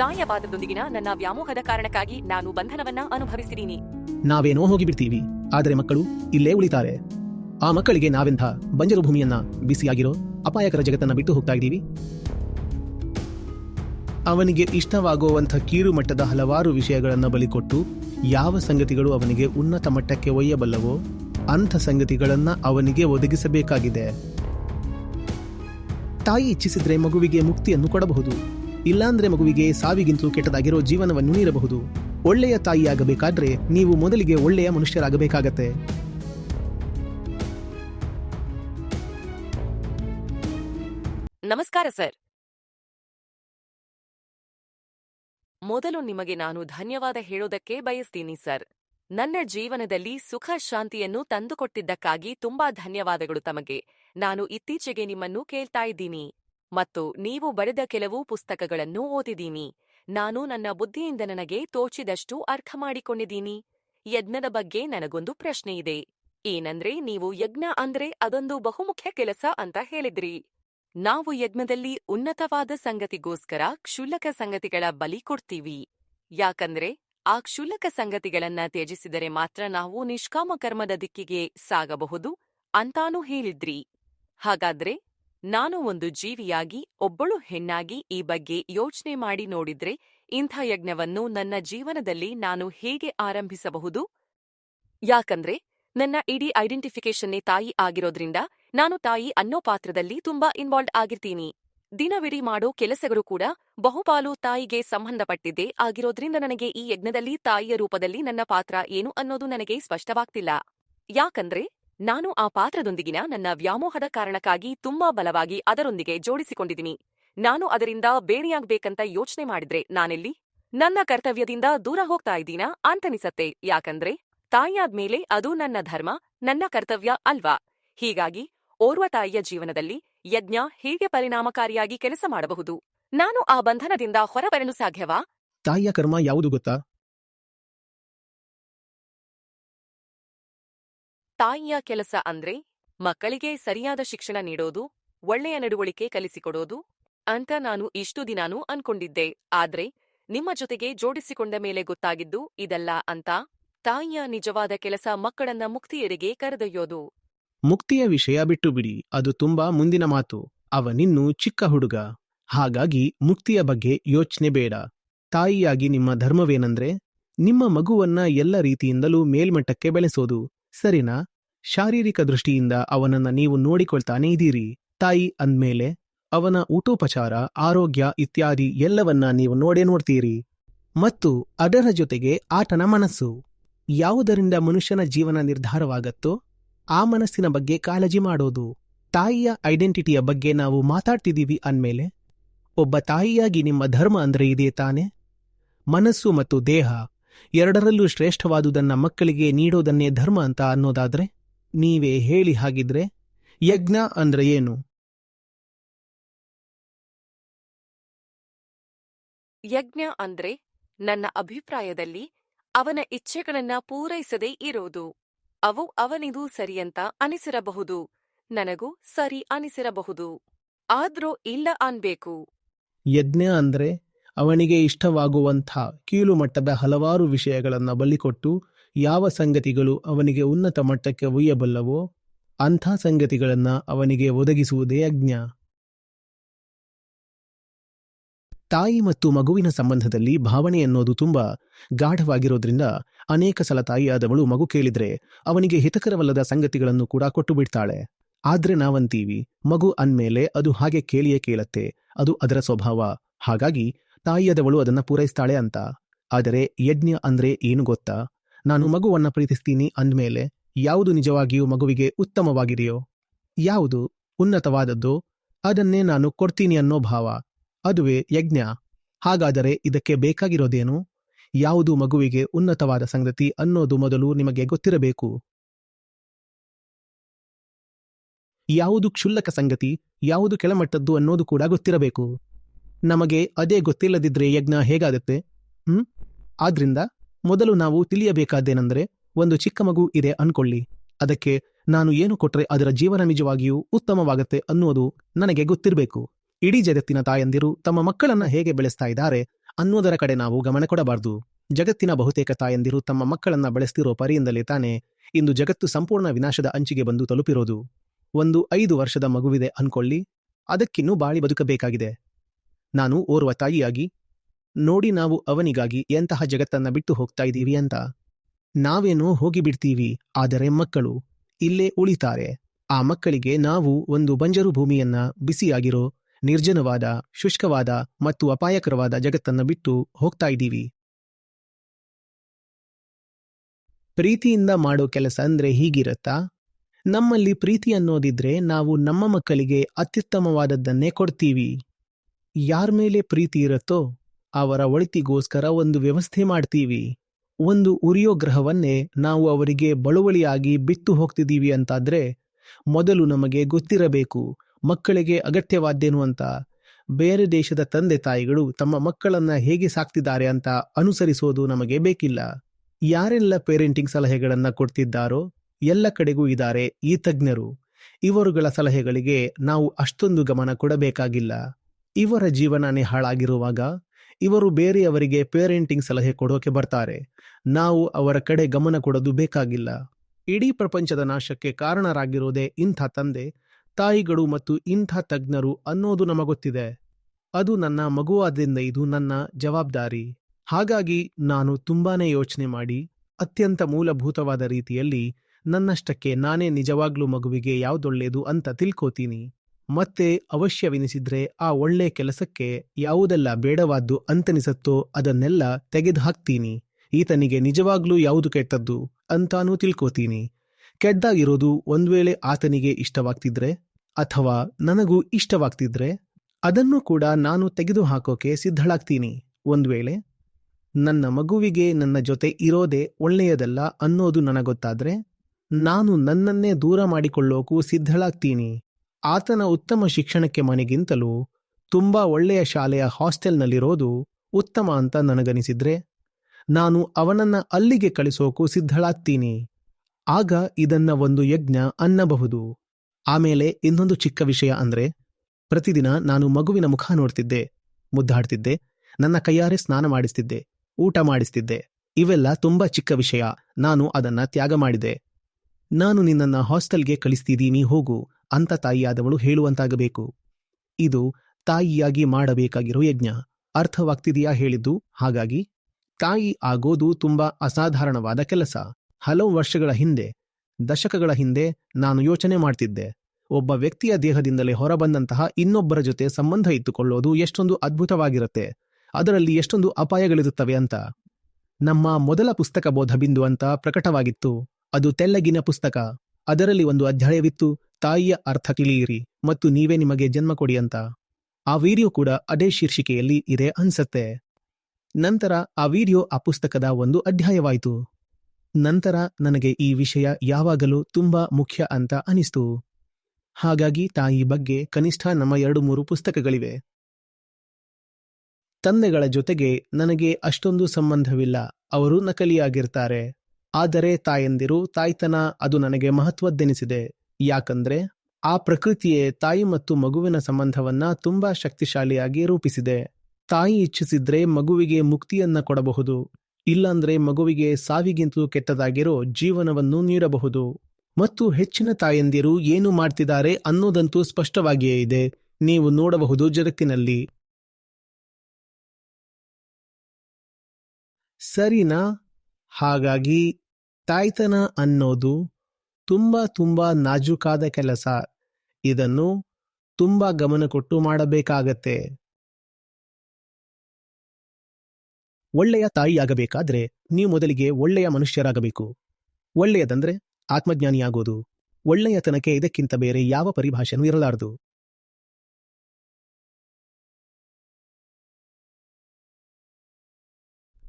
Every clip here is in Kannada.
ತಾಯಿಯ ಪಾತ್ರದೊಂದಿಗಿನ ನನ್ನ ವ್ಯಾಮೋಹದ ಕಾರಣಕ್ಕಾಗಿ ನಾನು ಬಂಧನವನ್ನ ಅನುಭವಿಸಿದ್ದೀನಿ ನಾವೇನೋ ಹೋಗಿಬಿಡ್ತೀವಿ, ಆದರೆ ಮಕ್ಕಳು ಇಲ್ಲೇ ಉಳಿತಾರೆ. ಆ ಮಕ್ಕಳಿಗೆ ನಾವೆಂಥ ಬಂಜರು ಭೂಮಿಯನ್ನ ಬಿಸಿಯಾಗಿರೋ ಅಪಾಯಕರ ಜಗತ್ತನ್ನ ಬಿಟ್ಟು ಹೋಗ್ತಾ ಇದ್ದೀವಿ? ಅವನಿಗೆ ಇಷ್ಟವಾಗುವಂಥ ಕೀರು ಮಟ್ಟದ ಹಲವಾರು ವಿಷಯಗಳನ್ನು ಬಲಿಕೊಟ್ಟು ಯಾವ ಸಂಗತಿಗಳು ಅವನಿಗೆ ಉನ್ನತ ಮಟ್ಟಕ್ಕೆ ಒಯ್ಯಬಲ್ಲವೋ ಅಂಥ ಸಂಗತಿಗಳನ್ನು ಅವನಿಗೆ ಒದಗಿಸಬೇಕಾಗಿದೆ. ತಾಯಿ ಇಚ್ಛಿಸಿದ್ರೆ ಮಗುವಿಗೆ ಮುಕ್ತಿಯನ್ನು ಕೊಡಬಹುದು. ಇಲ್ಲಾಂದ್ರೆ ಮಗುವಿಗೆ ಸಾವಿಗಿಂತಲೂ ಕೆಟ್ಟದಾಗಿರೋ ಜೀವನವನ್ನು ನೀಡಬಹುದು. ಒಳ್ಳೆಯ ತಾಯಿಯಾಗಬೇಕಾದ್ರೆ ನೀವು ಮೊದಲಿಗೆ ಒಳ್ಳೆಯ ಮನುಷ್ಯರಾಗಬೇಕಾಗತ್ತೆ. ನಮಸ್ಕಾರ ಸರ್. ಮೊದಲು ನಿಮಗೆ ನಾನು ಧನ್ಯವಾದ ಹೇಳೋದಕ್ಕೆ ಬಯಸ್ತೀನಿ ಸರ್. ನನ್ನ ಜೀವನದಲ್ಲಿ ಸುಖ ಶಾಂತಿಯನ್ನು ತಂದುಕೊಟ್ಟಿದ್ದಕ್ಕಾಗಿ ತುಂಬಾ ಧನ್ಯವಾದಗಳು ತಮಗೆ. ನಾನು ಇತ್ತೀಚೆಗೆ ನಿಮ್ಮನ್ನು ಕೇಳ್ತಾ ಇದ್ದೀನಿ. ಮತ್ತು ನೀವು ಬರೆದ ಕೆಲವು ಪುಸ್ತಕಗಳನ್ನು ಓದಿದ್ದೀನಿ. ನಾನು ನನ್ನ ಬುದ್ಧಿಯಿಂದ ನನಗೆ ತೋಚಿದಷ್ಟು ಅರ್ಥ ಮಾಡಿಕೊಂಡಿದ್ದೀನಿ. ಯಜ್ಞದ ಬಗ್ಗೆ ನನಗೊಂದು ಪ್ರಶ್ನೆ ಇದೆ. ಏನಂದ್ರೆ ನೀವು ಯಜ್ಞ ಅಂದ್ರೆ ಅದೊಂದು ಬಹುಮುಖ್ಯ ಕೆಲಸ ಅಂತ ಹೇಳಿದ್ರಿ. ನಾವು ಯಜ್ಞದಲ್ಲಿ ಉನ್ನತವಾದ ಸಂಗತಿಗೋಸ್ಕರ ಕ್ಷುಲ್ಲಕ ಸಂಗತಿಗಳ ಬಲಿ ಕೊಡ್ತೀವಿ. ಯಾಕಂದ್ರೆ ಆ ಕ್ಷುಲ್ಲಕ ಸಂಗತಿಗಳನ್ನ ತ್ಯಜಿಸಿದರೆ ಮಾತ್ರ ನಾವು ನಿಷ್ಕಾಮ ಕರ್ಮದ ದಿಕ್ಕಿಗೆ ಸಾಗಬಹುದು ಅಂತಾನೂ ಹೇಳಿದ್ರಿ. ಹಾಗಾದ್ರೆ ನಾನು ಒಂದು ಜೀವಿಯಾಗಿ, ಒಬ್ಬಳು ಹೆಣ್ಣಾಗಿ ಈ ಬಗ್ಗೆ ಯೋಚನೆ ಮಾಡಿ ನೋಡಿದ್ರೆ ಇಂಥ ಯಜ್ಞವನ್ನು ನನ್ನ ಜೀವನದಲ್ಲಿ ನಾನು ಹೇಗೆ ಆರಂಭಿಸಬಹುದು? ಯಾಕಂದ್ರೆ, ನನ್ನ ಇಡೀ ಐಡೆಂಟಿಫಿಕೇಶನ್ನೇ ತಾಯಿ ಆಗಿರೋದ್ರಿಂದ ನಾನು ತಾಯಿ ಅನ್ನೋ ಪಾತ್ರದಲ್ಲಿ ತುಂಬಾ ಇನ್ವಾಲ್ವ್ ಆಗಿರ್ತೀನಿ. ದಿನವಿಡೀ ಮಾಡೋ ಕೆಲಸಗಳು ಕೂಡ ಬಹುಪಾಲು ತಾಯಿಗೆ ಸಂಬಂಧಪಟ್ಟಿದ್ದೆ ಆಗಿರೋದ್ರಿಂದ ನನಗೆ ಈ ಯಜ್ಞದಲ್ಲಿ ತಾಯಿಯ ರೂಪದಲ್ಲಿ ನನ್ನ ಪಾತ್ರ ಏನು ಅನ್ನೋದು ನನಗೆ ಸ್ಪಷ್ಟವಾಗ್ತಿಲ್ಲ. ಯಾಕಂದ್ರೆ ನಾನು ಆ ಪಾತ್ರದೊಂದಿಗಿನ ನನ್ನ ವ್ಯಾಮೋಹದ ಕಾರಣಕ್ಕಾಗಿ ತುಂಬಾ ಬಲವಾಗಿ ಅದರೊಂದಿಗೆ ಜೋಡಿಸಿಕೊಂಡಿದ್ದೀನಿ. ನಾನು ಅದರಿಂದ ಬೇರೆಯಾಗ್ಬೇಕಂತ ಯೋಚನೆ ಮಾಡಿದ್ರೆ ನಾನೆಲ್ಲಿ? ನನ್ನ ಕರ್ತವ್ಯದಿಂದ ದೂರ ಹೋಗ್ತಾ ಇದ್ದೀನಾ ಅಂತನಿಸತ್ತೆ. ಯಾಕಂದ್ರೆ ತಾಯಿಯಾದ್ಮೇಲೆ ಅದು ನನ್ನ ಧರ್ಮ, ನನ್ನ ಕರ್ತವ್ಯ ಅಲ್ವಾ? ಹೀಗಾಗಿ ಓರ್ವ ತಾಯಿಯ ಜೀವನದಲ್ಲಿ ಯಜ್ಞ ಹೇಗೆ ಪರಿಣಾಮಕಾರಿಯಾಗಿ ಕೆಲಸ ಮಾಡಬಹುದು? ನಾನು ಆ ಬಂಧನದಿಂದ ಹೊರಬರಲು ಸಾಧ್ಯವಾ? ತಾಯಿಯ ಕರ್ಮ ಯಾವುದು ಗೊತ್ತಾ? ತಾಯಿಯ ಕೆಲಸ ಅಂದ್ರೆ ಮಕ್ಕಳಿಗೆ ಸರಿಯಾದ ಶಿಕ್ಷಣ ನೀಡೋದು, ಒಳ್ಳೆಯ ನಡವಳಿಕೆ ಕಲಿಸಿಕೊಡೋದು ಅಂತ ನಾನು ಇಷ್ಟು ದಿನಾನೂ ಅನ್ಕೊಂಡಿದ್ದೆ. ಆದ್ರೆ ನಿಮ್ಮ ಜೊತೆಗೆ ಜೋಡಿಸಿಕೊಂಡ ಮೇಲೆ ಗೊತ್ತಾಗಿದ್ದು ಇದಲ್ಲ ಅಂತ ತಾಯಿಯ ನಿಜವಾದ ಕೆಲಸ ಮಕ್ಕಳನ್ನ ಮುಕ್ತಿಯೆಡೆಗೆ ಕರೆದೊಯ್ಯೋದು. ಮುಕ್ತಿಯ ವಿಷಯ ಬಿಟ್ಟು ಬಿಡಿ, ಅದು ತುಂಬಾ ಮುಂದಿನ ಮಾತು. ಅವನಿನ್ನು ಚಿಕ್ಕ ಹುಡುಗ. ಹಾಗಾಗಿ ಮುಕ್ತಿಯ ಬಗ್ಗೆ ಯೋಚನೆ ಬೇಡ. ತಾಯಿಯಾಗಿ ನಿಮ್ಮ ಧರ್ಮವೇನಂದ್ರೆ ನಿಮ್ಮ ಮಗುವನ್ನ ಎಲ್ಲ ರೀತಿಯಿಂದಲೂ ಮೇಲ್ಮಟ್ಟಕ್ಕೆ ಬೆಳೆಸೋದು. ಸರಿನಾ? ಶಾರೀರಿಕ ದೃಷ್ಟಿಯಿಂದ ಅವನನ್ನ ನೀವು ನೋಡಿಕೊಳ್ತಾನೆ ಇದ್ದೀರಿ. ತಾಯಿ ಅಂದ್ಮೇಲೆ, ಅವನ ಊಟೋಪಚಾರ, ಆರೋಗ್ಯ ಇತ್ಯಾದಿ ಎಲ್ಲವನ್ನ ನೀವು ನೋಡೇ ನೋಡ್ತೀರಿ. ಮತ್ತು ಅದರ ಜೊತೆಗೆ ಆತನ ಮನಸ್ಸು. ಯಾವುದರಿಂದ ಮನುಷ್ಯನ ಜೀವನ ನಿರ್ಧಾರವಾಗತ್ತೋ, ಆ ಮನಸ್ಸಿನ ಬಗ್ಗೆ ಕಾಳಜಿ ಮಾಡೋದು. ತಾಯಿಯ ಐಡೆಂಟಿಟಿಯ ಬಗ್ಗೆ ನಾವು ಮಾತಾಡ್ತಿದ್ದೀವಿ ಅಂದ್ಮೇಲೆ, ಒಬ್ಬ ತಾಯಿಯಾಗಿ ನಿಮ್ಮ ಧರ್ಮ ಅಂದ್ರೆ ಇದೇ ತಾನೆ? ಮನಸ್ಸು ಮತ್ತು ದೇಹ ಎರಡರಲ್ಲೂ ಶ್ರೇಷ್ಠವಾದುದನ್ನ ಮಕ್ಕಳಿಗೆ ನೀಡೋದನ್ನೇ ಧರ್ಮ ಅಂತ ಅನ್ನೋದಾದ್ರೆ ನೀವೇ ಹೇಳಿ ಹಾಗಿದ್ರೆ ಯಜ್ಞ ಅಂದ್ರೆ ಏನು? ಯಜ್ಞ ಅಂದ್ರೆ ನನ್ನ ಅಭಿಪ್ರಾಯದಲ್ಲಿ ಅವನ ಇಚ್ಛೆಗಳನ್ನ ಪೂರೈಸದೇ ಇರೋದು. ಅವು ಅವನಿಗೂ ಸರಿಯಂತ ಅನಿಸಿರಬಹುದು. ನನಗೂ ಸರಿ ಅನಿಸಿರಬಹುದು. ಆದ್ರೂ ಇಲ್ಲ ಅನ್ಬೇಕು. ಯಜ್ಞ ಅಂದ್ರೆ ಅವನಿಗೆ ಇಷ್ಟವಾಗುವಂಥ ಕೀಳು ಮಟ್ಟದ ಹಲವಾರು ವಿಷಯಗಳನ್ನು ಬಲಿಕೊಟ್ಟು ಯಾವ ಸಂಗತಿಗಳು ಅವನಿಗೆ ಉನ್ನತ ಮಟ್ಟಕ್ಕೆ ಒಯ್ಯಬಲ್ಲವೋ ಅಂಥ ಸಂಗತಿಗಳನ್ನು ಅವನಿಗೆ ಒದಗಿಸುವುದೇ ಅಜ್ಞ. ತಾಯಿ ಮತ್ತು ಮಗುವಿನ ಸಂಬಂಧದಲ್ಲಿ ಭಾವನೆ ಅನ್ನೋದು ತುಂಬಾ ಗಾಢವಾಗಿರೋದ್ರಿಂದ ಅನೇಕ ಸಲ ತಾಯಿಯಾದವಳು ಮಗು ಕೇಳಿದ್ರೆ ಅವನಿಗೆ ಹಿತಕರವಲ್ಲದ ಸಂಗತಿಗಳನ್ನು ಕೂಡ ಕೊಟ್ಟು ಬಿಡ್ತಾಳೆ. ಆದ್ರೆ ನಾವಂತೀವಿ, ಮಗು ಅಂದಮೇಲೆ ಅದು ಹಾಗೆ ಕೇಳಿಯೇ ಕೇಳತ್ತೆ, ಅದು ಅದರ ಸ್ವಭಾವ. ಹಾಗಾಗಿ ತಾಯಿಯಾದವಳು ಅದನ್ನ ಪೂರೈಸ್ತಾಳೆ ಅಂತ. ಆದರೆ ಯಜ್ಞ ಅಂದ್ರೆ ಏನು ಗೊತ್ತಾ? ನಾನು ಮಗುವನ್ನ ಪ್ರೀತಿಸ್ತೀನಿ ಅಂದಮೇಲೆ ಯಾವುದು ನಿಜವಾಗಿಯೂ ಮಗುವಿಗೆ ಉತ್ತಮವಾಗಿದೆಯೋ? ಯಾವುದು? ಉನ್ನತವಾದದ್ದು? ಅದನ್ನೇ ನಾನು ಕೊಡ್ತೀನಿ ಅನ್ನೋ ಭಾವ. ಅದುವೇ ಯಜ್ಞ. ಹಾಗಾದರೆ ಇದಕ್ಕೆ ಬೇಕಾಗಿರೋದೇನು? ಯಾವುದು ಮಗುವಿಗೆ ಉನ್ನತವಾದ ಸಂಗತಿ ಅನ್ನೋದು ಮೊದಲು ನಿಮಗೆ ಗೊತ್ತಿರಬೇಕು. ಯಾವುದು ಕ್ಷುಲ್ಲಕ ಸಂಗತಿ? ಯಾವುದು ಕೆಳಮಟ್ಟದ್ದು ಅನ್ನೋದು ಕೂಡ ಗೊತ್ತಿರಬೇಕು. ನಮಗೆ ಅದೇ ಗೊತ್ತಿಲ್ಲದಿದ್ರೆ ಯಜ್ಞ ಹೇಗಾಗುತ್ತೆ? ಹ್ಮ್? ಆದ್ರಿಂದ ಮೊದಲು ನಾವು ತಿಳಿಯಬೇಕಾದೇನೆಂದರೆ ಒಂದು ಚಿಕ್ಕ ಮಗು ಇದೆ ಅನ್ಕೊಳ್ಳಿ. ಅದಕ್ಕೆ ನಾನು ಏನು ಕೊಟ್ರೆ ಅದರ ಜೀವನ ನಿಜವಾಗಿಯೂ ಉತ್ತಮವಾಗತ್ತೆ ಅನ್ನೋದು ನನಗೆ ಗೊತ್ತಿರಬೇಕು. ಇಡೀ ಜಗತ್ತಿನ ತಾಯಂದಿರು ತಮ್ಮ ಮಕ್ಕಳನ್ನ ಹೇಗೆ ಬೆಳೆಸ್ತಾ ಇದ್ದಾರೆ ಅನ್ನೋದರ ಕಡೆ ನಾವು ಗಮನ ಕೊಡಬಾರದು. ಜಗತ್ತಿನ ಬಹುತೇಕ ತಾಯಂದಿರು ತಮ್ಮ ಮಕ್ಕಳನ್ನ ಬೆಳೆಸ್ತಿರೋ ಪರಿಯಿಂದಲೇ ತಾನೇ ಇಂದು ಜಗತ್ತು ಸಂಪೂರ್ಣ ವಿನಾಶದ ಅಂಚಿಗೆ ಬಂದು ತಲುಪಿರೋದು. ಒಂದು ಐದು ವರ್ಷದ ಮಗುವಿದೆ ಅನ್ಕೊಳ್ಳಿ. ಅದಕ್ಕಿನ್ನೂ ಬಾಳಿ ಬದುಕಬೇಕಾಗಿದೆ. ನಾನು ಓರ್ವ ತಾಯಿಯಾಗಿ, ನೋಡಿ ನಾವು ಅವನಿಗಾಗಿ ಎಂತಹ ಜಗತ್ತನ್ನ ಬಿಟ್ಟು ಹೋಗ್ತಾ ಇದ್ದೀವಿ ಅಂತ. ನಾವೇನೋ ಹೋಗಿಬಿಡ್ತೀವಿ ಆದರೆ ಮಕ್ಕಳು ಇಲ್ಲೇ ಉಳಿತಾರೆ. ಆ ಮಕ್ಕಳಿಗೆ ನಾವು ಒಂದು ಬಂಜರು ಭೂಮಿಯನ್ನ ಬಿಸಿಯಾಗಿರೋ, ನಿರ್ಜನವಾದ, ಶುಷ್ಕವಾದ ಮತ್ತು ಅಪಾಯಕರವಾದ ಜಗತ್ತನ್ನ ಬಿಟ್ಟು ಹೋಗ್ತಾ ಇದ್ದೀವಿ. ಪ್ರೀತಿಯಿಂದ ಮಾಡೋ ಕೆಲಸ ಅಂದ್ರೆ ಹೀಗಿರತ್ತಾ? ನಮ್ಮಲ್ಲಿ ಪ್ರೀತಿ ಅನ್ನೋದಿದ್ರೆ ನಾವು ನಮ್ಮ ಮಕ್ಕಳಿಗೆ ಅತ್ಯುತ್ತಮವಾದದ್ದನ್ನೇ ಕೊಡ್ತೀವಿ. ಯಾರ ಮೇಲೆ ಪ್ರೀತಿ ಇರುತ್ತೋ ಅವರ ಒಳಿತಿಗೋಸ್ಕರ ಒಂದು ವ್ಯವಸ್ಥೆ ಮಾಡ್ತೀವಿ. ಒಂದು ಉರಿಯೋ ಗ್ರಹವನ್ನೇ ನಾವು ಅವರಿಗೆ ಬಳುವಳಿಯಾಗಿ ಬಿತ್ತು ಹೋಗ್ತಿದ್ದೀವಿ ಅಂತಾದರೆ ಮೊದಲು ನಮಗೆ ಗೊತ್ತಿರಬೇಕು, ಮಕ್ಕಳಿಗೆ ಅಗತ್ಯವಾದ್ದೇನು ಅಂತ. ಬೇರೆ ದೇಶದ ತಂದೆ ತಾಯಿಗಳು ತಮ್ಮ ಮಕ್ಕಳನ್ನ ಹೇಗೆ ಸಾಕ್ತಿದ್ದಾರೆ ಅಂತ ಅನುಸರಿಸೋದು ನಮಗೆ ಬೇಕಿಲ್ಲ. ಯಾರೆಲ್ಲ ಪೇರೆಂಟಿಂಗ್ ಸಲಹೆಗಳನ್ನ ಕೊಡ್ತಿದ್ದಾರೋ ಎಲ್ಲ ಕಡೆಗೂ ಇದ್ದಾರೆ ಈ ತಜ್ಞರು. ಇವರುಗಳ ಸಲಹೆಗಳಿಗೆ ನಾವು ಅಷ್ಟೊಂದು ಗಮನ ಕೊಡಬೇಕಾಗಿಲ್ಲ. ಇವರ ಜೀವನನೇ ಹಾಳಾಗಿರುವಾಗ ಇವರು ಬೇರೆಯವರಿಗೆ ಪೇರೆಂಟಿಂಗ್ ಸಲಹೆ ಕೊಡೋಕೆ ಬರ್ತಾರೆ. ನಾವು ಅವರ ಕಡೆ ಗಮನ ಕೊಡೋದು ಬೇಕಾಗಿಲ್ಲ. ಇಡೀ ಪ್ರಪಂಚದ ನಾಶಕ್ಕೆ ಕಾರಣರಾಗಿರೋದೇ ಇಂಥ ತಂದೆ, ತಾಯಿಗಳು ಮತ್ತು ಇಂಥ ತಜ್ಞರು ಅನ್ನೋದು ನಮಗೊತ್ತಿದೆ. ಅದು ನನ್ನ ಮಗುವಾದ್ರಿಂದ ಇದು ನನ್ನ ಜವಾಬ್ದಾರಿ. ಹಾಗಾಗಿ ನಾನು ತುಂಬಾನೇ ಯೋಚನೆ ಮಾಡಿ, ಅತ್ಯಂತ ಮೂಲಭೂತವಾದ ರೀತಿಯಲ್ಲಿ ನನ್ನಷ್ಟಕ್ಕೆ ನಾನೇ ನಿಜವಾಗ್ಲೂ ಮಗುವಿಗೆ ಯಾವ್ದೊಳ್ಳೇದು ಅಂತ ತಿಳ್ಕೋತೀನಿ. ಮತ್ತೆ ಅವಶ್ಯವೆನಿಸಿದ್ರೆ ಆ ಒಳ್ಳೆ ಕೆಲಸಕ್ಕೆ ಯಾವುದೆಲ್ಲ ಬೇಡವಾದ್ದು ಅಂತನಿಸತ್ತೋ ಅದನ್ನೆಲ್ಲ ತೆಗೆದು ಹಾಕ್ತೀನಿ ಈತನಿಗೆ ನಿಜವಾಗ್ಲೂ ಯಾವುದು ಕೆಟ್ಟದ್ದು ಅಂತಾನೂ ತಿಳ್ಕೋತೀನಿ. ಕೆಡ್ಡಾಗಿರೋದು ಒಂದು ವೇಳೆ ಆತನಿಗೆ ಇಷ್ಟವಾಗ್ತಿದ್ರೆ ಅಥವಾ ನನಗೂ ಇಷ್ಟವಾಗ್ತಿದ್ರೆ ಅದನ್ನು ಕೂಡ ನಾನು ತೆಗೆದು ಹಾಕೋಕೆ ಸಿದ್ಧಳಾಗ್ತೀನಿ. ಒಂದು ವೇಳೆ ನನ್ನ ಮಗುವಿಗೆ ನನ್ನ ಜೊತೆ ಇರೋದೇ ಒಳ್ಳೆಯದಲ್ಲ ಅನ್ನೋದು ನನಗೊತ್ತಾದ್ರೆ ನಾನು ನನ್ನನ್ನೇ ದೂರ ಮಾಡಿಕೊಳ್ಳೋಕು ಸಿದ್ಧಳಾಗ್ತೀನಿ. ಆತನ ಉತ್ತಮ ಶಿಕ್ಷಣಕ್ಕೆ ಮನೆಗಿಂತಲೂ ತುಂಬಾ ಒಳ್ಳೆಯ ಶಾಲೆಯ ಹಾಸ್ಟೆಲ್ನಲ್ಲಿರೋದು ಉತ್ತಮ ಅಂತ ನನಗನಿಸಿದ್ರೆ, ನಾನು ಅವನನ್ನ ಅಲ್ಲಿಗೆ ಕಳಿಸೋಕು ಸಿದ್ಧಳಾಗ್ತೀನಿ. ಆಗ ಇದನ್ನ ಒಂದು ಯಜ್ಞ ಅನ್ನಬಹುದು. ಆಮೇಲೆ ಇನ್ನೊಂದು ಚಿಕ್ಕ ವಿಷಯ ಅಂದ್ರೆ, ಪ್ರತಿದಿನ ನಾನು ಮಗುವಿನ ಮುಖ ನೋಡ್ತಿದ್ದೆ, ಮುದ್ದಾಡ್ತಿದ್ದೆ, ನನ್ನ ಕೈಯಾರೆ ಸ್ನಾನ ಮಾಡಿಸ್ತಿದ್ದೆ, ಊಟ ಮಾಡಿಸ್ತಿದ್ದೆ, ಇವೆಲ್ಲ ತುಂಬಾ ಚಿಕ್ಕ ವಿಷಯ, ನಾನು ಅದನ್ನ ತ್ಯಾಗ ಮಾಡಿದೆ. ನಾನು ನಿನ್ನನ್ನ ಹಾಸ್ಟೆಲ್ಗೆ ಕಳಿಸ್ತಿದ್ದೀನಿ ಹೋಗು. ಅಂತ ತಾಯಿಯಾದವಳು ಹೇಳುವಂತಾಗಬೇಕು. ಇದು ತಾಯಿಯಾಗಿ ಮಾಡಬೇಕಾಗಿರೋ ಯಜ್ಞ. ಅರ್ಥವಾಗ್ತಿದೆಯಾ ಹೇಳಿದ್ದು? ಹಾಗಾಗಿ, ತಾಯಿ ಆಗೋದು ತುಂಬಾ ಅಸಾಧಾರಣವಾದ ಕೆಲಸ. ಹಲವು ವರ್ಷಗಳ ಹಿಂದೆ, ದಶಕಗಳ ಹಿಂದೆ ನಾನು ಯೋಚನೆ ಮಾಡ್ತಿದ್ದೆ. ಒಬ್ಬ ವ್ಯಕ್ತಿಯ ದೇಹದಿಂದಲೇ ಹೊರಬಂದಂತಹ ಇನ್ನೊಬ್ಬರ ಜೊತೆ ಸಂಬಂಧ ಇಟ್ಟುಕೊಳ್ಳೋದು ಎಷ್ಟೊಂದು ಅದ್ಭುತವಾಗಿರುತ್ತೆ. ಅದರಲ್ಲಿ ಎಷ್ಟೊಂದು ಅಪಾಯಗಳಿರುತ್ತವೆ ಅಂತ. ನಮ್ಮ ಮೊದಲ ಪುಸ್ತಕ ಬೋಧಬಿಂದು ಅಂತ ಪ್ರಕಟವಾಗಿತ್ತು. ಅದು ತೆಲ್ಲಗಿನ ಪುಸ್ತಕ. ಅದರಲ್ಲಿ ಒಂದು ಅಧ್ಯಾಯವಿತ್ತು. ತಾಯಿಯ ಅರ್ಥ ತಿಳಿಯಿರಿ ಮತ್ತು ನೀವೇ ನಿಮಗೆ ಜನ್ಮ ಕೊಡಿ ಅಂತ. ಆ ವಿಡಿಯೋ ಕೂಡ ಅದೇ ಶೀರ್ಷಿಕೆಯಲ್ಲಿ ಇದೆ ಅನ್ಸತ್ತೆ. ನಂತರ ಆ ವಿಡಿಯೋ ಆ ಪುಸ್ತಕದ ಒಂದು ಅಧ್ಯಾಯವಾಯಿತು. ನಂತರ ನನಗೆ ಈ ವಿಷಯ ಯಾವಾಗಲೂ ತುಂಬಾ ಮುಖ್ಯ ಅಂತ ಅನಿಸ್ತು. ಹಾಗಾಗಿ ತಾಯಿ ಬಗ್ಗೆ ಕನಿಷ್ಠ ನಮ್ಮ ಎರಡು ಮೂರು ಪುಸ್ತಕಗಳಿವೆ. ತಂದೆಗಳ ಜೊತೆಗೆ ನನಗೆ ಅಷ್ಟೊಂದು ಸಂಬಂಧವಿಲ್ಲ, ಅವರು ನಕಲಿಯಾಗಿರ್ತಾರೆ. ಆದರೆ ತಾಯಂದಿರು, ತಾಯ್ತನ ಅದು ನನಗೆ ಮಹತ್ವದ್ದೆನಿಸಿದೆ. ಯಾಕಂದ್ರೆ ಆ ಪ್ರಕೃತಿಯೇ ತಾಯಿ ಮತ್ತು ಮಗುವಿನ ಸಂಬಂಧವನ್ನ ತುಂಬಾ ಶಕ್ತಿಶಾಲಿಯಾಗಿ ರೂಪಿಸಿದೆ. ತಾಯಿ ಇಚ್ಛಿಸಿದ್ರೆ ಮಗುವಿಗೆ ಮುಕ್ತಿಯನ್ನ ಕೊಡಬಹುದು. ಇಲ್ಲಾಂದ್ರೆ ಮಗುವಿಗೆ ಸಾವಿಗಿಂತೂ ಕೆಟ್ಟದಾಗಿರೋ ಜೀವನವನ್ನು ನೀಡಬಹುದು. ಮತ್ತು ಹೆಚ್ಚಿನ ತಾಯಂದಿರು ಏನು ಮಾಡ್ತಿದ್ದಾರೆ ಅನ್ನೋದಂತೂ ಸ್ಪಷ್ಟವಾಗಿಯೇ ಇದೆ. ನೀವು ನೋಡಬಹುದು ಜಗತ್ತಿನಲ್ಲಿ. ಸರಿನಾ? ಹಾಗಾಗಿ ತಾಯ್ತನ ಅನ್ನೋದು ತುಂಬಾ ತುಂಬಾ ನಾಜೂಕಾದ ಕೆಲಸ. ಇದನ್ನು ತುಂಬಾ ಗಮನ ಕೊಟ್ಟು ಮಾಡಬೇಕಾಗತ್ತೆ. ಒಳ್ಳೆಯ ತಾಯಿಯಾಗಬೇಕಾದ್ರೆ ನೀವು ಮೊದಲಿಗೆ ಒಳ್ಳೆಯ ಮನುಷ್ಯರಾಗಬೇಕು. ಒಳ್ಳೆಯದಂದ್ರೆ ಆತ್ಮಜ್ಞಾನಿಯಾಗೋದು. ಒಳ್ಳೆಯತನಕ್ಕೆ ಇದಕ್ಕಿಂತ ಬೇರೆ ಯಾವ ಪರಿಭಾಷೆನೂ ಇರಲಾರದು.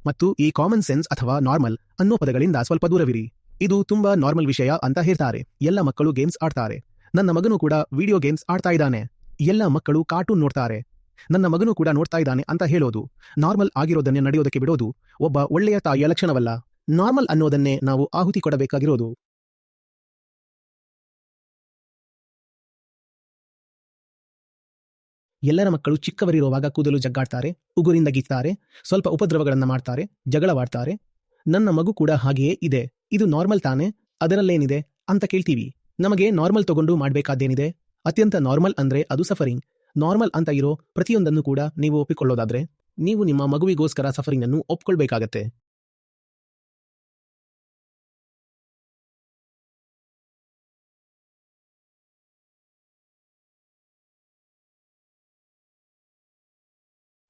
ಮತ್ತು ಈ ಕಾಮನ್ ಸೆನ್ಸ್ ಅಥವಾ ನಾರ್ಮಲ್ ಅನ್ನೋ ಪದಗಳಿಂದ ಸ್ವಲ್ಪ ದೂರವಿರಿ. ಇದು ತುಂಬಾ ನಾರ್ಮಲ್ ವಿಷಯ ಅಂತ ಹೇಳ್ತಾರೆ. ಎಲ್ಲ ಮಕ್ಕಳು ಗೇಮ್ಸ್ ಆಡ್ತಾರೆ. ನನ್ನ ಮಗನು ಕೂಡ ವಿಡಿಯೋ ಗೇಮ್ಸ್ ಆಡ್ತಾ ಇದ್ದಾನೆ. ಎಲ್ಲ ಮಕ್ಕಳು ಕಾರ್ಟೂನ್ ನೋಡ್ತಾರೆ. ನನ್ನ ಮಗನು ಕೂಡ ನೋಡ್ತಾ ಇದ್ದಾನೆ ಅಂತ ಹೇಳೋದು. ನಾರ್ಮಲ್ ಆಗಿರೋದನ್ನೇ ನಡೆಯೋದಕ್ಕೆ ಬಿಡೋದು. ಒಬ್ಬ ಒಳ್ಳೆಯ ತಾಯಿಯ ಲಕ್ಷಣವಲ್ಲ. ನಾರ್ಮಲ್ ಅನ್ನೋದನ್ನೇ ನಾವು ಆಹುತಿ ಕೊಡಬೇಕಾಗಿರೋದು. ಎಲ್ಲರ ಮಕ್ಕಳು ಚಿಕ್ಕವರಿರುವಾಗ ಕೂದಲು ಜಗ್ಗಾಡ್ತಾರೆ, ಉಗುರಿಂದ ಗೀತಾರೆ ಸ್ವಲ್ಪ ಉಪದ್ರವಗಳನ್ನು ಮಾಡ್ತಾರೆ, ಜಗಳವಾಡ್ತಾರೆ. ನನ್ನ ಮಗು ಕೂಡ ಹಾಗೆಯೇ ಇದೆ. ಇದು ನಾರ್ಮಲ್ ತಾನೆ, ಅದರಲ್ಲೇನಿದೆ ಅಂತ ಕೇಳ್ತೀವಿ. ನಮಗೆ ನಾರ್ಮಲ್ ತಗೊಂಡು ಮಾಡಬೇಕಾದ್ದೇನಿದೆ? ಅತ್ಯಂತ ನಾರ್ಮಲ್ ಅಂದ್ರೆ ಅದು ಸಫರಿಂಗ್. ನಾರ್ಮಲ್ ಅಂತ ಇರೋ ಪ್ರತಿಯೊಂದನ್ನು ಕೂಡ ನೀವು ಒಪ್ಪಿಕೊಳ್ಳೋದಾದ್ರೆ, ನೀವು ನಿಮ್ಮ ಮಗುವಿಗೋಸ್ಕರ ಸಫರಿಂಗ್ ಅನ್ನು ಒಪ್ಕೊಳ್ಬೇಕಾಗತ್ತೆ.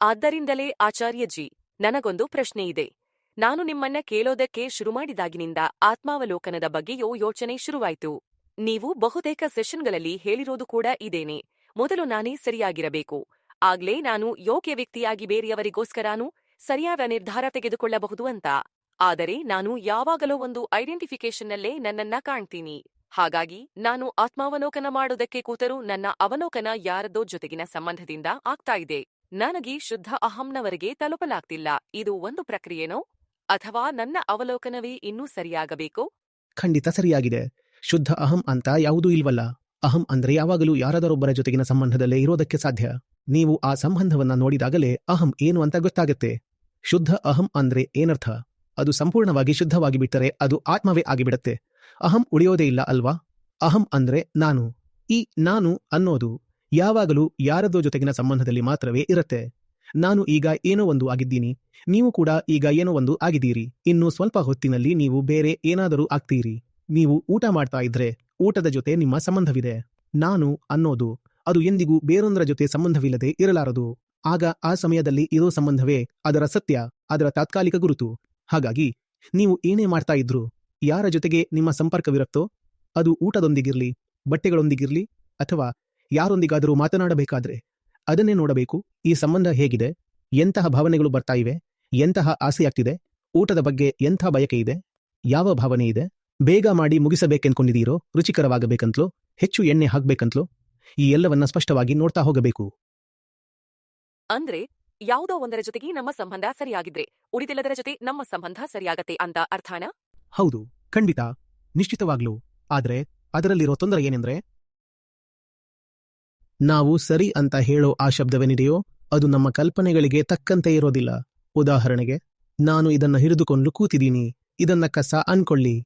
ಆದ್ದರಿಂದಲೇ ಆಚಾರ್ಯ ಜಿ, ನನಗೊಂದು ಪ್ರಶ್ನೆ ಇದೆ. ನಾನು ನಿಮ್ಮನ್ನ ಕೇಳೋದಕ್ಕೆ ಶುರು ಮಾಡಿದಾಗಿನಿಂದ ಆತ್ಮಾವಲೋಕನದ ಬಗ್ಗೆಯೂ ಯೋಚನೆ ಶುರುವಾಯ್ತು. ನೀವು ಬಹುತೇಕ ಸೆಷನ್ಗಳಲ್ಲಿ ಹೇಳಿರೋದು ಕೂಡ ಇದೇನೆ. ಮೊದಲು ನಾನೇ ಸರಿಯಾಗಿರಬೇಕು. ಆಗ್ಲೇ ನಾನು ಯೋಗ್ಯ ವ್ಯಕ್ತಿಯಾಗಿ ಬೇರೆಯವರಿಗೋಸ್ಕರಾನು ಸರಿಯಾದ ನಿರ್ಧಾರ ತೆಗೆದುಕೊಳ್ಳಬಹುದು ಅಂತ. ಆದರೆ ನಾನು ಯಾವಾಗಲೂ ಒಂದು ಐಡೆಂಟಿಫಿಕೇಶನ್ನಲ್ಲೇ ನನ್ನನ್ನ ಕಾಣ್ತೀನಿ. ಹಾಗಾಗಿ ನಾನು ಆತ್ಮಾವಲೋಕನ ಮಾಡೋದಕ್ಕೆ ಕೂತರೂ ನನ್ನ ಅವಲೋಕನ ಯಾರದೋ ಜೊತೆಗಿನ ಸಂಬಂಧದಿಂದ ಆಗ್ತಾ ಇದೆ. ನನಗೆ ಶುದ್ಧ ಅಹಂನವರಿಗೆ ತಲುಪಲಾಗ್ತಿಲ್ಲ. ಇದು ಒಂದು ಪ್ರಕ್ರಿಯೆನೋ? ಅಥವಾ ನನ್ನ ಅವಲೋಕನವೇ ಇನ್ನೂ ಸರಿಯಾಗಬೇಕೋ? ಖಂಡಿತ ಸರಿಯಾಗಿದೆ. ಶುದ್ಧ ಅಹಂ ಅಂತ ಯಾವುದೂ ಇಲ್ವಲ್ಲ. ಅಹಂ ಅಂದ್ರೆ ಯಾವಾಗಲೂ ಯಾರಾದರೊಬ್ಬರ ಜೊತೆಗಿನ ಸಂಬಂಧದಲ್ಲೇ ಇರೋದಕ್ಕೆ ಸಾಧ್ಯ. ನೀವು ಆ ಸಂಬಂಧವನ್ನ ನೋಡಿದಾಗಲೇ ಅಹಂ ಏನು ಅಂತ ಗೊತ್ತಾಗುತ್ತೆ. ಶುದ್ಧ ಅಹಂ ಅಂದ್ರೆ ಏನರ್ಥ? ಅದು ಸಂಪೂರ್ಣವಾಗಿ ಶುದ್ಧವಾಗಿ ಬಿಟ್ಟರೆ ಅದು ಆತ್ಮವೇ ಆಗಿಬಿಡತ್ತೆ. ಅಹಂ ಉಳಿಯೋದೇ ಇಲ್ಲ ಅಲ್ವಾ? ಅಹಂ ಅಂದ್ರೆ ನಾನು. ಈ ನಾನು ಅನ್ನೋದು ಯಾವಾಗಲೂ ಯಾರದೋ ಜೊತೆಗಿನ ಸಂಬಂಧದಲ್ಲಿ ಮಾತ್ರವೇ ಇರತ್ತೆ. ನಾನು ಈಗ ಏನೋ ಒಂದು ಆಗಿದ್ದೀನಿ. ನೀವು ಕೂಡ ಈಗ ಏನೋ ಒಂದು ಆಗಿದ್ದೀರಿ. ಇನ್ನು ಸ್ವಲ್ಪ ಹೊತ್ತಿನಲ್ಲಿ ನೀವು ಬೇರೆ ಏನಾದರೂ ಆಗ್ತೀರಿ. ನೀವು ಊಟ ಮಾಡ್ತಾ ಇದ್ರೆ ಊಟದ ಜೊತೆ ನಿಮ್ಮ ಸಂಬಂಧವಿದೆ. ನಾನು ಅನ್ನೋದು, ಅದು ಎಂದಿಗೂ ಬೇರೊಂದರ ಜೊತೆ ಸಂಬಂಧವಿಲ್ಲದೆ ಇರಲಾರದು. ಆಗ ಆ ಸಮಯದಲ್ಲಿ ಇರೋ ಸಂಬಂಧವೇ ಅದರ ಸತ್ಯ, ಅದರ ತಾತ್ಕಾಲಿಕ ಗುರುತು. ಹಾಗಾಗಿ ನೀವು ಏನೇ ಮಾಡ್ತಾ ಇದ್ರು ಯಾರ ಜೊತೆಗೆ ನಿಮ್ಮ ಸಂಪರ್ಕವಿರುತ್ತೋ, ಅದು ಊಟದೊಂದಿಗಿರ್ಲಿ, ಬಟ್ಟೆಗಳೊಂದಿಗಿರ್ಲಿ ಅಥವಾ ಯಾರೊಂದಿಗಾದರೂ ಮಾತನಾಡಬೇಕಾದ್ರೆ ಅದನ್ನೇ ನೋಡಬೇಕು. ಈ ಸಂಬಂಧ ಹೇಗಿದೆ? ಎಂತಹ ಭಾವನೆಗಳು ಬರ್ತಾ ಇವೆ? ಎಂತಹ ಆಸೆಯಾಗ್ತಿದೆ ಊಟದ ಬಗ್ಗೆ ಎಂಥ ಬಯಕೆ ಇದೆ? ಯಾವ ಭಾವನೆ ಇದೆ? ಬೇಗ ಮಾಡಿ ಮುಗಿಸಬೇಕೆಂದ್ಕೊಂಡಿದ್ದೀರೋ? ರುಚಿಕರವಾಗಬೇಕಂತಲೋ? ಹೆಚ್ಚು ಎಣ್ಣೆ ಹಾಕ್ಬೇಕಂತ್ಲೋ? ಈ ಎಲ್ಲವನ್ನ ಸ್ಪಷ್ಟವಾಗಿ ನೋಡ್ತಾ ಹೋಗಬೇಕು. ಅಂದ್ರೆ ಯಾವುದೋ ಒಂದರ ಜೊತೆಗೆ ನಮ್ಮ ಸಂಬಂಧ ಸರಿಯಾಗಿದ್ರೆ ಉಳಿದಿಲ್ಲದರ ಜೊತೆ ನಮ್ಮ ಸಂಬಂಧ ಸರಿಯಾಗತ್ತೆ ಅಂತ ಅರ್ಥಾನ? ಹೌದು ಖಂಡಿತ. ನಿಶ್ಚಿತವಾಗ್ಲೂ. ಆದ್ರೆ ಅದರಲ್ಲಿರೋ ತೊಂದರೆ ಏನೆಂದ್ರೆ ನಾವು ಸರಿ ಅಂತ ಹೇಳೋ ಆ ಶಬ್ದವೇನಿದೆಯೋ, ಅದು ನಮ್ಮ ಕಲ್ಪನೆಗಳಿಗೆ ತಕ್ಕಂತೆ ಇರೋದಿಲ್ಲ. ಉದಾಹರಣೆಗೆ, ನಾನು ಇದನ್ನ ಹಿಡಿದುಕೊಂಡು ಕೂತಿದ್ದೀನಿ. ಇದನ್ನ ಕಸ ಅನ್ಕೊಳ್ಳಿ.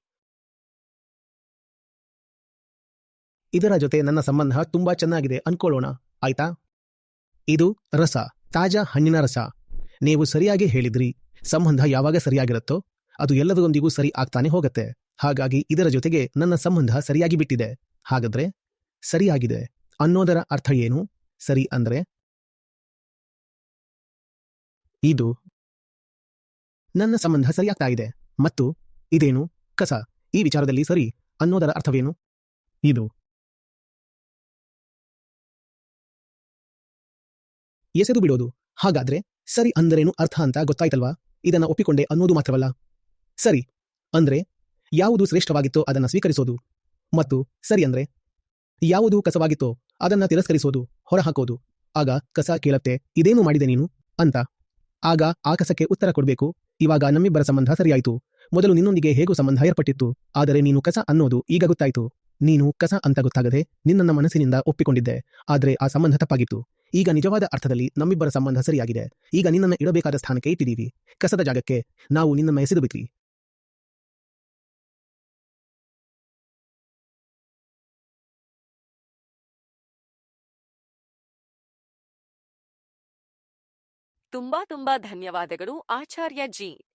ಇದರ ಜೊತೆ ನನ್ನ ಸಂಬಂಧ ತುಂಬಾ ಚೆನ್ನಾಗಿದೆ. ಅನ್ಕೊಳ್ಳೋಣ. ಆಯ್ತಾ? ಇದು ರಸ. ತಾಜಾ ಹಣ್ಣಿನ ರಸ. ನೀವು ಸರಿಯಾಗಿ ಹೇಳಿದ್ರಿ. ಸಂಬಂಧ ಯಾವಾಗ ಸರಿಯಾಗಿರುತ್ತೋ, ಅದು ಎಲ್ಲದರೊಂದಿಗೂ ಸರಿ ಆಗ್ತಾನೆ ಹೋಗತ್ತೆ. ಹಾಗಾಗಿ ಇದರ ಜೊತೆಗೆ ನನ್ನ ಸಂಬಂಧ ಸರಿಯಾಗಿ ಬಿಟ್ಟಿದೆ. ಹಾಗಾದ್ರೆ, ಸರಿಯಾಗಿದೆ. ಅನ್ನೋದರ ಅರ್ಥ ಏನು? ಸರಿ ಅಂದ್ರೆ? ಇದು ನನ್ನ ಸಂಬಂಧ ಸರಿಯಾಗ್ತಾ ಇದೆ. ಮತ್ತು ಇದೇನು? ಕಸ. ಈ ವಿಚಾರದಲ್ಲಿ ಸರಿ ಅನ್ನೋದರ ಅರ್ಥವೇನು? ಇದು ಎಸೆದು ಬಿಡೋದು. ಹಾಗಾದ್ರೆ ಸರಿ ಅಂದರೇನು ಅರ್ಥ ಅಂತ ಗೊತ್ತಾಯ್ತಲ್ವಾ? ಇದನ್ನ ಒಪ್ಪಿಕೊಂಡೆ ಅನ್ನೋದು ಮಾತ್ರವಲ್ಲ. ಸರಿ ಅಂದ್ರೆ ಯಾವುದು ಶ್ರೇಷ್ಠವಾಗಿತ್ತೋ ಅದನ್ನ ಸ್ವೀಕರಿಸೋದು. ಮತ್ತು ಸರಿ ಅಂದ್ರೆ ಯಾವುದು ಕಸವಾಗಿತ್ತೋ ಅದನ್ನ ತಿರಸ್ಕರಿಸೋದು, ಹೊರಹಾಕೋದು. ಆಗ ಕಸ ಕೇಳತ್ತೆ, ಇದೇನು ಮಾಡಿದೆ ನೀನು? ಅಂತ. ಆಗ ಆ ಕಸಕ್ಕೆ ಉತ್ತರ ಕೊಡಬೇಕು, ಇವಾಗ ನಮ್ಮಿಬ್ಬರ ಸಂಬಂಧ ಸರಿಯಾಯಿತು. ಮೊದಲು ನಿನ್ನೊಂದಿಗೆ ಹೇಗೂ ಸಂಬಂಧ ಏರ್ಪಟ್ಟಿತ್ತು, ಆದರೆ ನೀನು ಕಸ ಅನ್ನೋದು ಈಗ ಗೊತ್ತಾಯಿತು. ನೀನು ಕಸ ಅಂತ ಗೊತ್ತಾಗದೆ ನಿನ್ನನ್ನ ಮನಸ್ಸಿನಿಂದ ಒಪ್ಪಿಕೊಂಡಿದ್ದೆ, ಆದರೆ ಆ ಸಂಬಂಧ ತಪ್ಪಾಗಿತ್ತು. ಈಗ ನಿಜವಾದ ಅರ್ಥದಲ್ಲಿ ನಮ್ಮಿಬ್ಬರ ಸಂಬಂಧ ಸರಿಯಾಗಿದೆ. ಈಗ ನಿನ್ನನ್ನ ಇಡಬೇಕಾದ ಸ್ಥಾನಕ್ಕೆ ಇಟ್ಟಿದ್ದೀವಿ. ಕಸದ ಜಾಗಕ್ಕೆ ನಾವು ನಿನ್ನನ್ನ ಎಸೆದು ಬಿಟ್ವಿ. ತುಂಬಾ ತುಂಬಾ ಧನ್ಯವಾದಗಳು. ಆಚಾರ್ಯ ಜಿ.